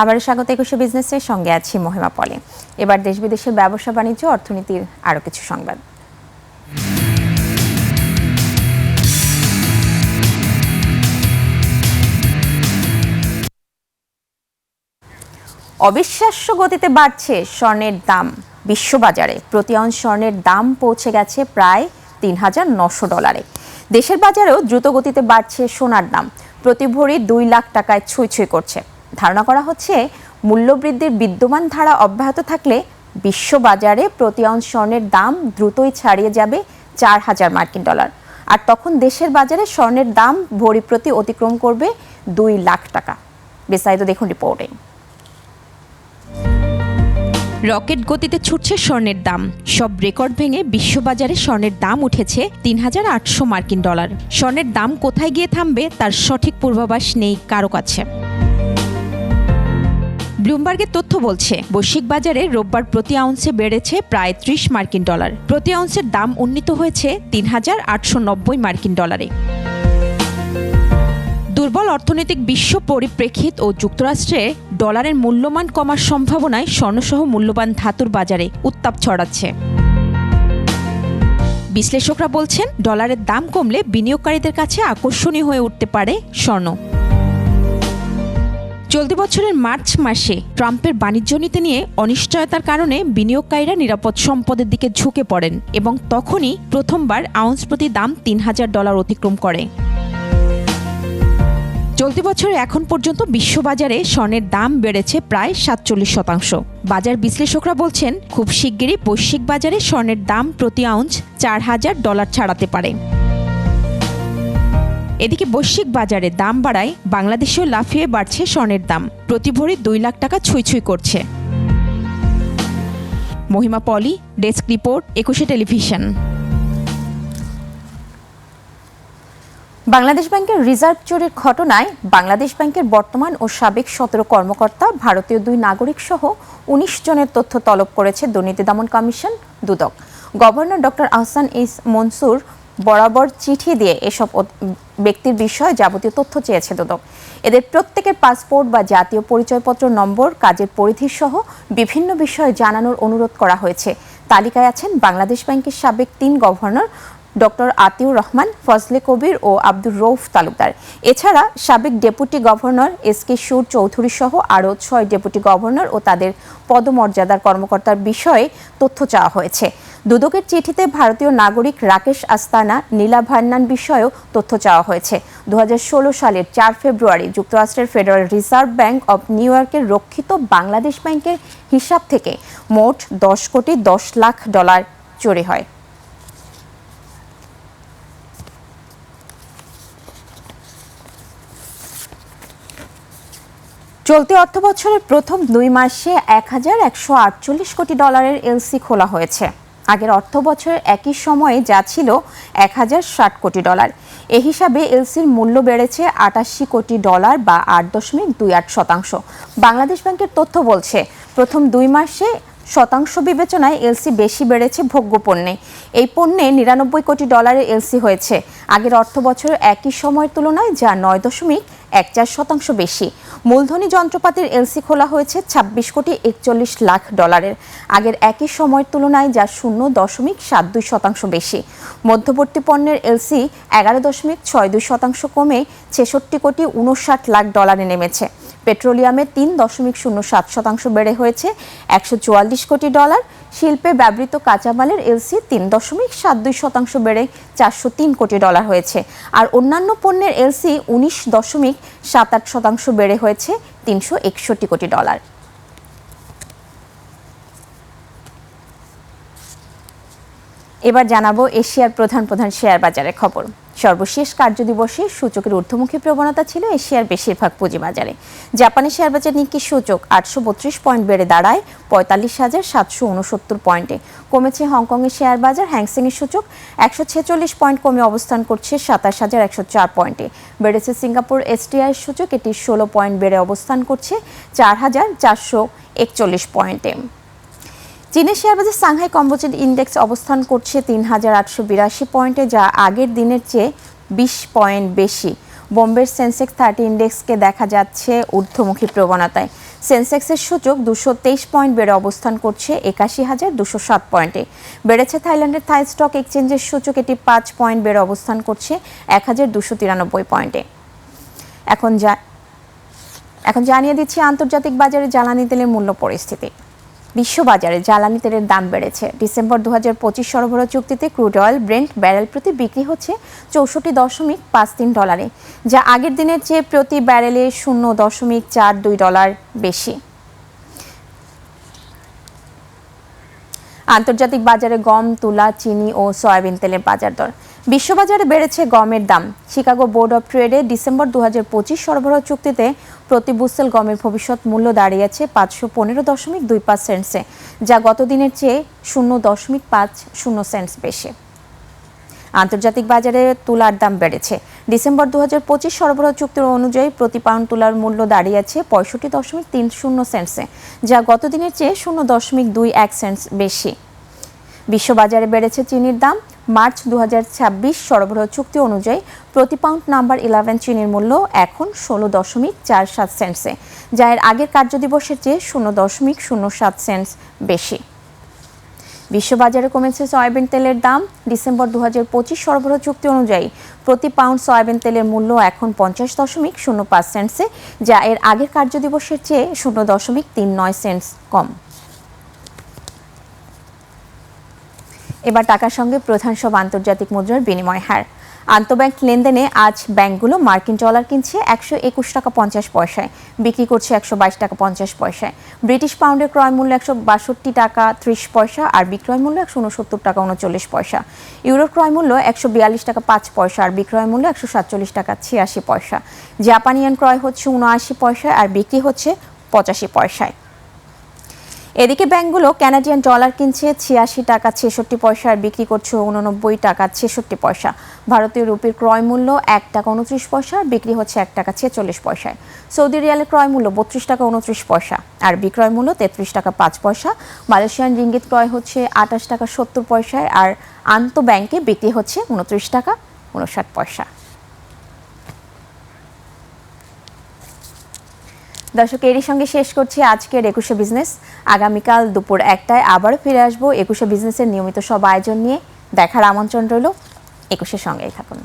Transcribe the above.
আবার স্বাগত একুশে বিজনেসের সঙ্গে আছি মহিমা পলে। এবার দেশ বিদেশের ব্যবসা, বাণিজ্য, অর্থনীতির আরও কিছু সংবাদ। অবিশ্বাস্য গতিতে বাড়ছে স্বর্ণের দাম। বিশ্ববাজারে প্রতি আউন্স স্বর্ণের দাম পৌঁছে গেছে প্রায় তিন হাজার নশো ডলারে। দেশের বাজারেও দ্রুত গতিতে বাড়ছে সোনার দাম। প্রতি ভরি দুই লাখ টাকায় ছুঁই ছুঁই করছে। ধারণা করা হচ্ছে, মূল্যবৃদ্ধির বিদ্যমান ধারা অব্যাহত থাকলে বিশ্ববাজারে প্রতি আউন্স স্বর্ণের দাম দ্রুতই ছাড়িয়ে যাবে চার হাজার মার্কিন ডলার। আর তখন দেশের বাজারে স্বর্ণের দাম ভরি প্রতি অতিক্রম করবে দুই লাখ টাকা। বিস্তারিত দেখুন রিপোর্টে। রকেট গতিতে ছুটছে স্বর্ণের দাম। সব রেকর্ড ভেঙে বিশ্ববাজারে স্বর্ণের দাম উঠেছে তিন হাজার আটশো মার্কিন ডলার। স্বর্ণের দাম কোথায় গিয়ে থামবে তার সঠিক পূর্বাভাস নেই কারও কাছে। ব্লুমবার্গের তথ্য বলছে, বৈশ্বিক বাজারে রোববার প্রতি আউন্সে বেড়েছে প্রায় ত্রিশ মার্কিন ডলার। প্রতি আউন্সের দাম উন্নীত হয়েছে তিন হাজার আটশো নব্বই মার্কিন ডলারে। দুর্বল অর্থনৈতিক বিশ্ব পরিপ্রেক্ষিত ও যুক্তরাষ্ট্রে ডলারের মূল্যমান কমার সম্ভাবনায় স্বর্ণসহ মূল্যবান ধাতুর বাজারে উত্তাপ ছড়াচ্ছে। বিশ্লেষকরা বলছেন, ডলারের দাম কমলে বিনিয়োগকারীদের কাছে আকর্ষণীয় হয়ে উঠতে পারে স্বর্ণ। চলতি বছরের মার্চ মাসে ট্রাম্পের বাণিজ্য নীতি নিয়ে অনিশ্চয়তার কারণে বিনিয়োগকারীরা নিরাপদ সম্পদের দিকে ঝুঁকে পড়েন এবং তখনই প্রথমবার আউন্স প্রতি দাম তিন হাজার ডলার অতিক্রম করে। চলতি বছরে এখন পর্যন্ত বিশ্ববাজারে স্বর্ণের দাম বেড়েছে প্রায় সাতচল্লিশ শতাংশ। বাজার বিশ্লেষকরা বলছেন, খুব শিগগিরই বৈশ্বিক বাজারে স্বর্ণের দাম প্রতি আউন্স চার হাজার ডলার ছাড়াতে পারে। এদিকে বৈশ্বিক বাজারে দাম বাড়ায়, বাংলাদেশেও লাফিয়ে বাড়ছে স্বর্ণের দাম। প্রতি ভরি দুই লাখ টাকা ছুঁই করছে। Mahima Poli, desk report, Ekushey television. Bangladesh ব্যাংকের রিজার্ভ চুরির ঘটনায় বাংলাদেশ ব্যাংকের বর্তমান ও সাবেক সতেরো কর্মকর্তা, ভারতীয় দুই নাগরিক সহ উনিশ জনের তথ্য তলব করেছে দুর্নীতি দমন commission, Dudok. Governor doctor Ahsan H Mansur বরাবর চিঠি দিয়ে এসব ব্যক্তির বিষয়ে যাবতীয় তথ্য চেয়েছে দুদক। এদের প্রত্যেকের পাসপোর্ট বা জাতীয় পরিচয়পত্র, নম্বর, কাজের পরিধি সহ বিভিন্ন বিষয়ে জানানোর অনুরোধ করা হয়েছে। তালিকায় আছেন বাংলাদেশ ব্যাংকের সাবেক তিন গভর্নর ডক্টর আতিউর রহমান, ফজলে কবির ও আব্দুর রৌফ তালুকদার। এছাড়া সাবেক ডেপুটি গভর্নর এস কে সুর চৌধুরী সহ আরও ছয় ডেপুটি গভর্নর ও তাদের পদমর্যাদার কর্মকর্তার বিষয়ে তথ্য চাওয়া হয়েছে। দুদকের চিঠিতে ভারতীয় নাগরিক রাকেশ আস্তানা, নীলা ভান্নান বিষয়েও তথ্য চাওয়া হয়েছে। দুহাজার ষোলো সালের চার ফেব্রুয়ারি যুক্তরাষ্ট্রের federal reserve bank of New ইয়র্কের রক্ষিত বাংলাদেশ ব্যাংকের হিসাব থেকে মোট দশ কোটি দশ লাখ ডলার চুরি হয়। চলতি অর্থ বছরের প্রথম দুই মাসে এক হাজার একশো আটচল্লিশ কোটি ডলারের এলসি খোলা হয়েছে। আগের অর্থ বছরের একই সময়ে যা ছিল এক হাজার ষাট কোটি ডলার। এ হিসাবে এলসির মূল্য বেড়েছে আটাশি কোটি ডলার বা আট দশমিক দুই আট শতাংশ। বাংলাদেশ ব্যাংকের তথ্য বলছে, প্রথম দুই মাসে শতাংশ বিবেচনায় এলসি বেশি বেড়েছে ভোগ্য পণ্যে। এই পণ্যে নিরানব্বই কোটি ডলারের এলসি হয়েছে। আগের অর্থ বছরের একই সময়ের তুলনায় যা নয় দশমিক এক চার শতাংশ বেশি। মূলধনী যন্ত্রপাতির এলসি খোলা হয়েছে ছাব্বিশ কোটি একচল্লিশ লাখ ডলারের। আগের একই সময়ের তুলনায় যা শূন্য দশমিক সাত দুই শতাংশ বেশি। মধ্যবর্তী পণ্যের এলসি এগারো দশমিক ছয় দুই শতাংশ কমে ছেষট্টি কোটি উনষাট লাখ ডলারে নেমেছে। পেট্রোলিয়ামে তিন দশমিক শূন্য সাত শতাংশ বেড়ে হয়েছে, একশো চুয়াল্লিশ কোটি ডলার। শিল্পে ব্যবহৃত কাঁচামালের এলসি তিন দশমিক সাত দুই শতাংশ বেড়ে চারশো তিন কোটি ডলার হয়েছে। আর অন্যান্য পণ্যের এলসি উনিশ দশমিক সাত আট শতাংশ বেড়ে হয়েছে, তিনশো একষট্টি কোটি ডলার। এবার জানাব এশিয়ার প্রধান প্রধান শেয়ার বাজারের খবর। সর্বশেষ কার্যদিবসে সূচকের ঊর্ধ্বমুখী প্রবণতা ছিল এশিয়ার বেশিরভাগ পুঁজিবাজারে। জাপানি শেয়ার বাজার নিক্কি সূচক? আটশো বত্রিশ পয়েন্ট বেড়ে দাঁড়ায় পঁয়তাল্লিশ হাজার সাতশো উনসত্তর পয়েন্টে। কমেছে হংকংয়ের শেয়ার বাজার, হ্যাংসেংয়ের সূচক একশো ছেচল্লিশ পয়েন্ট কমে অবস্থান করছে সাতাশ হাজার একশো চার পয়েন্টে। বেড়েছে সিঙ্গাপুর এসটিআই সূচক, এটি ষোলো পয়েন্ট বেড়ে অবস্থান করছে চার হাজার চারশো একচল্লিশ পয়েন্টে। চীনের শেয়ারবাজার সাংহাই কম্পোজিট ইন্ডেক্স অবস্থান করছে তিন হাজার আটশো বিরাশি পয়েন্টে, যা আগের দিনের চেয়ে বিশ পয়েন্ট বেশি। বোম্বের সেন্সেক্স থার্টি ইন্ডেক্সকে দেখা যাচ্ছে ঊর্ধ্বমুখী প্রবণতায়। সেন্সেক্সের সূচক দুশো তেইশ পয়েন্ট বেড়ে অবস্থান করছে একাশি হাজার দুশো সাত পয়েন্টে। বেড়েছে থাইল্যান্ডের থাই স্টক এক্সচেঞ্জের সূচক, এটি পাঁচ পয়েন্ট বেড়ে অবস্থান করছে এক হাজার দুশো তিরানব্বই পয়েন্টে। এখন যা এখন জানিয়ে দিচ্ছি, আন্তর্জাতিক বাজারে জ্বালানি তেলের মূল্য পরিস্থিতি। বিশ্ববাজারে জ্বালানি তেলের দাম বেড়েছে। ডিসেম্বর দু হাজার পঁচিশ সরবরাহ চুক্তিতে ক্রুড অয়েল, ব্রেন্ট ব্যারেল প্রতি বিক্রি হচ্ছে চৌষট্টি দশমিক পাঁচ তিন ডলারে, যা আগের দিনের চেয়ে প্রতি ব্যারেলে শূন্য দশমিক চার দুই ডলার বেশি। আন্তর্জাতিক বাজারে গম, তুলা, চিনি ও সয়াবিন তেলের বাজার দর। বিশ্ববাজারে বেড়েছে গমের দাম। শিকাগো বোর্ড অফ ট্রেডে ডিসেম্বর দু হাজার পঁচিশ সরবরাহ চুক্তিতে প্রতি বুসেল গমের ভবিষ্যৎ মূল্য দাঁড়িয়েছে পাঁচশো পনেরো দশমিক দুই পাঁচ সেন্টসে, যা গত দিনের চেয়ে শূন্য দশমিক পাঁচ শূন্য সেন্টস বেশি। আন্তর্জাতিক বাজারে তুলার দাম বেড়েছে। ডিসেম্বর দু হাজার পঁচিশ সরবরাহ চুক্তির অনুযায়ী প্রতি পাউন্ড তুলার মূল্য দাঁড়িয়েছে পঁয়ষট্টি দশমিক তিন শূন্য সেন্টসে, যা গত দিনের চেয়ে শূন্য দশমিক দুই এক সেন্টস বেশি। বিশ্ববাজারে বেড়েছে চিনির দাম। মার্চ দু হাজার ছাব্বিশ সরবরাহ চুক্তি অনুযায়ী প্রতি পাউন্ড নাম্বার ইলেভেন চিনির মূল্য এখন ষোলো দশমিক চার সাত সেন্টসে, যা এর আগের কার্যদিবসের চেয়ে শূন্য দশমিক শূন্য সাত সেন্টস বেশি। বিশ্ববাজারে কমেছে সয়াবিন তেলের দাম। ডিসেম্বর দু হাজার পঁচিশ সরবরাহ চুক্তি অনুযায়ী প্রতি পাউন্ড সয়াবিন তেলের মূল্য এখন পঞ্চাশ দশমিক শূন্য পাঁচ সেন্টসে, যা এর আগের কার্যদিবসের চেয়ে শূন্য দশমিক তিন নয় সেন্টস কম। এবার টাকার সঙ্গে প্রধান সব আন্তর্জাতিক মুদ্রার বিনিময় হার। আন্তঃব্যাংক লেনদেনে আজ ব্যাংকগুলো মার্কিন ডলার কিনছে একশো একুশ টাকা পঞ্চাশ পয়সায়, বিক্রি করছে একশো বাইশ টাকা পঞ্চাশ পয়সায়। ব্রিটিশ পাউন্ডের ক্রয় মূল্য একশো বাষট্টি টাকা ত্রিশ পয়সা আর বিক্রয় মূল্য একশো উনসত্তর টাকা উনচল্লিশ পয়সা। ইউরোর ক্রয় মূল্য একশো বিয়াল্লিশ টাকা পাঁচ পয়সা আর বিক্রয় মূল্য একশো সাতচল্লিশ টাকা ছিয়াশি পয়সা। জাপানিয়ান ক্রয় হচ্ছে উনআশি পয়সায় আর বিক্রি হচ্ছে পঁচাশি পয়সায়। এদিকে ব্যাংকগুলো ক্যানাডিয়ান ডলার কিনছে ছিয়াশি টাকা ছেষট্টি পয়সা আর বিক্রি করছে উননব্বই টাকা ছেষট্টি পয়সা। ভারতীয় রুপির ক্রয় মূল্য এক টাকা উনত্রিশ পয়সা আর বিক্রি হচ্ছে এক টাকা ছেচল্লিশ পয়সায়। সৌদি রিয়ালের ক্রয় মূল্য বত্রিশ টাকা উনত্রিশ পয়সা আর বিক্রয় মূল্য তেত্রিশ টাকা পাঁচ পয়সা। মালয়েশিয়ান রিঙ্গিত ক্রয় হচ্ছে আঠাশ টাকা সত্তর পয়সায় আর আন্ত ব্যাংকে বিক্রি হচ্ছে উনত্রিশ টাকা উনষাট পয়সা। দর্শক, এরই সঙ্গে শেষ করছি আজকের একুশে বিজনেস। আগামীকাল দুপুর একটায় আবার ফিরে আসব একুশে বিজনেসের নিয়মিত সব আয়োজন নিয়ে। দেখার আমন্ত্রণ রইল একুশের সঙ্গেই থাকুন।